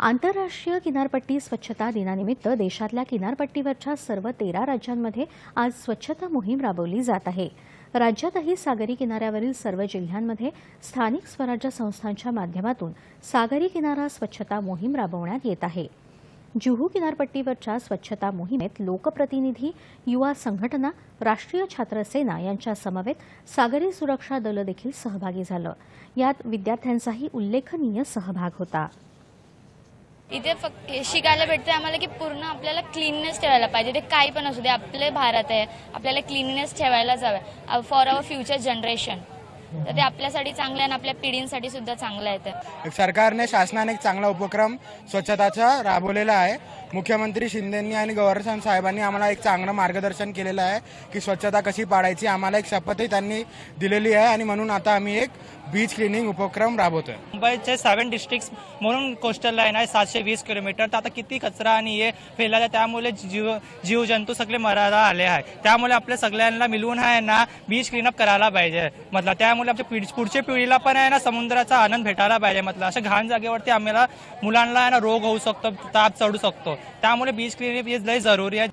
आंतरराष्ट्रीय किनारपट्टी स्वच्छता दिनानिमित्त देशातल्या किनारपट्टीवरच्या सर्व तेरा राज्यांमध्ये आज स्वच्छता मोहीम राबवली जात आहे. राज्यातही सागरी किनाऱ्यावरील सर्व जिल्ह्यांमध्ये स्थानिक स्वराज्य संस्थांच्या माध्यमातून सागरी किनारा स्वच्छता मोहीम राबवण्यात येत आहे. जुहू किनारपट्टीवरच्या स्वच्छता मोहिमेत लोकप्रतिनिधी युवा संघटना राष्ट्रीय छात्र सेना यांच्या समवेत सागरी सुरक्षा दलं देखील सहभागी झालं. यात विद्यार्थ्यांचाही उल्लेखनीय सहभाग होता. इथे फक्त शिकायला भेटते आम्हाला की पूर्ण आपल्याला क्लीननेस ठेवायला पाहिजे. ते काही पण असू दे आपले भारत आहे. आपल्याला क्लीननेस ठेवायलाच हवं फॉर अवर फ्युचर जनरेशन तर ते आपल्यासाठी चांगलं आहे आणि आपल्या पिढींसाठी सुद्धा चांगलं आहे ते. सरकारने शासनाने एक चांगला उपक्रम स्वच्छताचा राबवलेला आहे. मुख्यमंत्री शिंदेंनी आणि गव्हर्नर साहेबांनी आम्हाला एक चांगलं मार्गदर्शन केलेलं आहे की स्वच्छता कशी पाडायची आम्हाला एक शपथही त्यांनी दिलेली आहे आणि म्हणून आता आम्ही एक बीच क्लिनिंग उपक्रम राबवतोय. मुंबईचे सेवन डिस्ट्रिक्ट म्हणून कोस्टल लाईन आहे सातशे वीस किलोमीटर तर आता किती कचरा आणि हे फैलायला त्यामुळे जीव जीवजंतू सगळे मरायला आले आहे त्यामुळे आपल्या सगळ्यांना मिळून आहे ना बीच क्लीनअप करायला पाहिजे. मतलब त्यामुळे आमच्या पिढी पुढच्या पिढीला पण आहे ना समुद्राचा आनंद भेटायला पाहिजे म्हटलं. अशा घाण जागेवरती आम्हाला मुलांना आहे ना रोग होऊ शकतो ताप चढू शकतो. त्यामुळे बीच क्लिनिक हे लय जरुरी आहे.